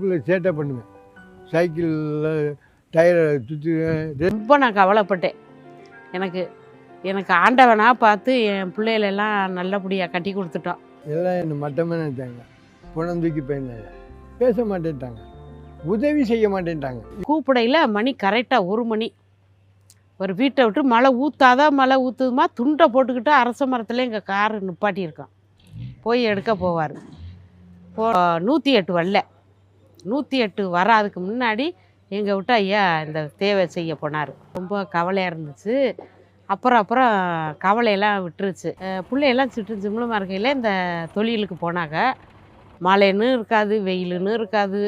பிள்ளை சேட்டை பண்ணுவேன். சைக்கிளில் டயரை சுற்றுவேன் ரொம்ப நான் கவலைப்பட்டேன். எனக்கு எனக்கு ஆண்டவனாக பார்த்து என் பிள்ளைகளெல்லாம் நல்லபடியாக கட்டி கொடுத்துட்டோம் எல்லாம் என்னை மட்டமாக நினைச்சாங்க. பணம் தூக்கி போயிருந்தாங்க பேச மாட்டேன்ட்டாங்க. உதவி செய்ய மாட்டேன்ட்டாங்க. கூப்பிடையில் மணி கரெக்டாக ஒரு மணி. ஒரு வீட்டை விட்டு மழை ஊற்றாதான் மழை ஊற்றுதுமா துண்டை போட்டுக்கிட்டு அரச மரத்தில் எங்கள் கார் நிப்பாட்டியிருக்கோம் போய் எடுக்க போவார். போ நூற்றி எட்டு வரல. நூற்றி எட்டு வராதுக்கு முன்னாடி எங்கள் விட்டு ஐயா இந்த தேவை செய்ய போனார். ரொம்ப கவலையாக இருந்துச்சு. அப்புறம் அப்புறம் கவலையெல்லாம் விட்டுருச்சு. பிள்ளையெல்லாம் சிட்டு சிம்ளமாக இருக்கையில் இந்த தொழிலுக்கு போனாங்க. மழைன்னு இருக்காது வெயிலுன்னு இருக்காது.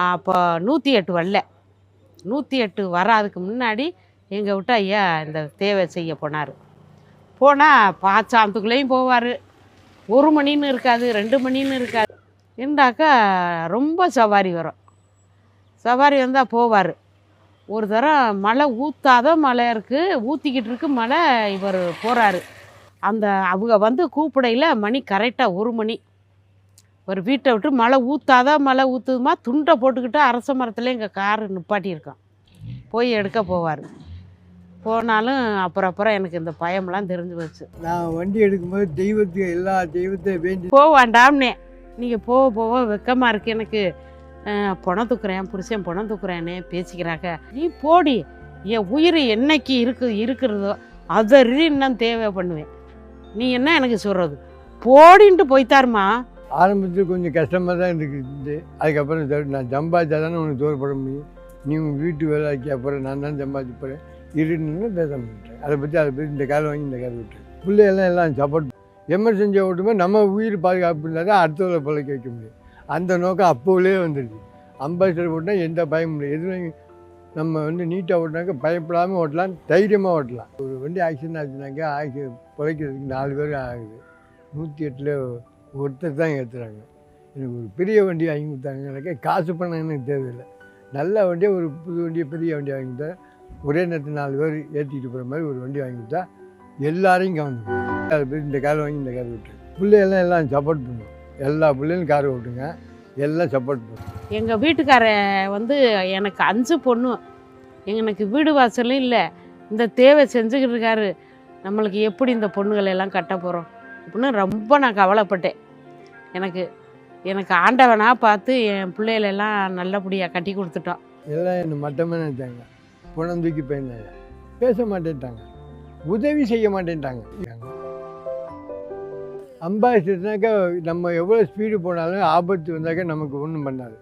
அப்போ நூற்றி எட்டு வரல. நூற்றி எட்டு வராதுக்கு முன்னாடி எங்கள் விட்டு ஐயா இந்த தேவை செய்ய போனார். போனால் பாச்சாந்தத்துக்குள்ளேயும் போவார். ஒரு மணின்னு இருக்காது ரெண்டு மணின்னு இருக்காது. இருந்தாக்கா ரொம்ப சவாரி வரும். சவாரி வந்தால் போவார். ஒரு தரம் மழை ஊற்றாத மழை இருக்குது ஊற்றிக்கிட்டு இருக்கு மழை இவர் போகிறாரு அந்த அவங்க வந்து கூப்பிடையில் மணி கரெக்டாக ஒரு மணி. ஒரு வீட்டை விட்டு மழை ஊற்றாதான் மழை ஊற்றுதுமா துண்டை போட்டுக்கிட்டு அரச மரத்தில் எங்கள் கார் நிப்பாட்டியிருக்கோம் போய் எடுக்க போவார். போனாலும் அப்புறம் அப்புறம் எனக்கு இந்த பயம்லாம் தெரிஞ்சு போச்சு. நான் வண்டி எடுக்கும்போது தெய்வத்துக்கு எல்லா தெய்வத்தையும் வேண்டி போக வேண்டாம்னே நீங்கள் போக போக வெக்கமாக இருக்கு. எனக்கு பணம் தூக்குறேன் புருஷன் பணம் தூக்குறேன்னு பேசிக்கிறாங்க. நீ போடி. என் உயிர் என்னைக்கு இருக்கு இருக்கிறதோ அதை இன்னும் தேவை பண்ணுவேன். நீ என்ன எனக்கு சொல்கிறது போடின்ட்டு போய்த்தாருமா? ஆரம்பத்தில் கொஞ்சம் கஷ்டமாக தான் இருக்குது அதுக்கப்புறம் நான் சம்பாதிச்சா தானே உனக்கு தோறு போட முடியும். நீ உன் வீட்டு வேலைக்கு அப்புறம் நான் தான் சம்பாதிச்சு போகிறேன் இருன்னு பேச மாட்டேன். அதை பற்றி அதை பற்றி இந்த கால் வாங்கி இந்த கால் விட்டு பிள்ளைகள்லாம் எல்லாம் சப்போர்ட் எமர்ஜென்சியாக ஓட்டுமே நம்ம உயிர் பாதுகாப்பு இருந்தால் தான் அடுத்தவரை பிழைக்க வைக்க முடியும். அந்த நோக்கம் அப்போவே வந்துடுது அம்பாசிடர் ஓட்டினா எந்த பயமும் இல்லை. எதுவும் நம்ம வந்து நீட்டாக ஓட்டினாக்க பயப்படாமல் ஓட்டலாம் தைரியமாக ஓட்டலாம். ஒரு வண்டி ஆக்சிடென்ட் ஆச்சுனாக்கா ஆக்சி பிழைக்கிறதுக்கு நாலு பேர் ஆகுது. நூற்றி எட்டில் ஒருத்தர் தான் ஏற்றுறாங்க எனக்கு ஒரு பெரிய வண்டி வாங்கி கொடுத்தாங்கனாக்கா காசு பணம் எனக்கு தேவையில்லை. நல்ல வண்டியை ஒரு புது வண்டியை பெரிய வண்டி வாங்கி கொடுத்தா ஒரே நேரத்தில் நாலு பேர் ஏற்றிட்டு போகிற மாதிரி ஒரு வண்டி வாங்கி கொடுத்தா எல்லாரையும் கவனிக்கும் இந்த கார் வாங்கி இந்த கார் விட்டு. பிள்ளையெல்லாம் எல்லாம் சப்போர்ட் பண்ணும் எல்லா பிள்ளைகளும் கார் ஓட்டுங்க. எல்லாம் சப்போர்ட் பண்ணும் எங்கள் வீட்டுக்கார வந்து எனக்கு அஞ்சு பொண்ணு. எனக்கு வீடு வாசலும் இல்லை. இந்த தேவை செஞ்சுக்கிட்டு இருக்காரு. நம்மளுக்கு எப்படி இந்த பொண்ணுகளை எல்லாம் கட்ட போகிறோம் அப்படின்னு ரொம்ப நான் கவலைப்பட்டேன். எனக்கு எனக்கு ஆண்டவனாக பார்த்து என் பிள்ளைகளெல்லாம் நல்லபடியாக கட்டி கொடுத்துட்டோம் எல்லாம் என்னை மட்டமாக நினைச்சாங்க. பணம் தூக்கி போயிருந்தாங்க. பேச மாட்டேன்ட்டாங்க. உதவி செய்ய மாட்டேன்ட்டாங்க அம்பாசிடர்னாக்கா நம்ம எவ்வளோ ஸ்பீடு போனாலும் ஆபத்து வந்தாக்கா நமக்கு ஒன்றும் பண்ணாது.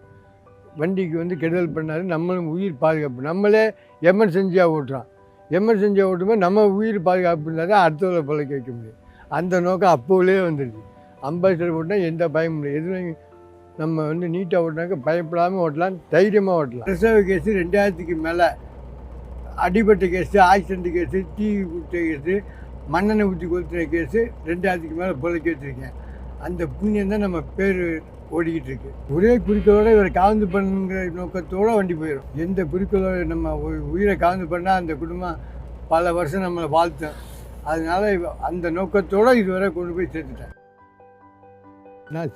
வண்டிக்கு வந்து கெடுதல் பண்ணாது நம்மளும் உயிர் பாதுகாப்பு. நம்மளே எமர்ஜென்சியாக ஓட்டுறோம். எமர்ஜென்சியாக ஓட்டும்போது நம்ம உயிர் பாதுகாப்பு இருந்தால் தான் அடுத்தவரை பிழைக்க வைக்க முடியும். அந்த நோக்கம் அப்போலே வந்துடுது அம்பாசிடர் ஓட்டினா எந்த பயமும் இல்லை. எதுவும் நம்ம வந்து நீட்டாக ஓட்டினாக்க பயப்படாமல் ஓட்டலாம் தைரியமாக ஓட்டலாம். ரிசர்வ் கேஸு ரெண்டாயிரத்துக்கு மேலே அடிபட்ட கேஸு ஆக்சிடென்ட் கேஸு டீ குடித்த கேஸு மண்ணெண்ணை ஊற்றி கொளுத்துன கேஸு ரெண்டாயிரத்துக்கு மேலே பிழைக்க வச்சுருக்கேன். அந்த புண்ணியம் தான் நம்ம பேர் ஓடிக்கிட்டு இருக்கு. ஒரே குறிக்கோளோட இவரை காவந்து பண்ணுங்கிற நோக்கத்தோடு வண்டி போயிடும் எந்த குறிக்கோளோட நம்ம உயிரை காவந்து பண்ணால் அந்த குடும்பம் பல வருஷம் நம்மளை வாழ்த்தோம். அதனால இவ- அந்த நோக்கத்தோடு இதுவரை கொண்டு போய் சேர்த்துட்டேன். நான்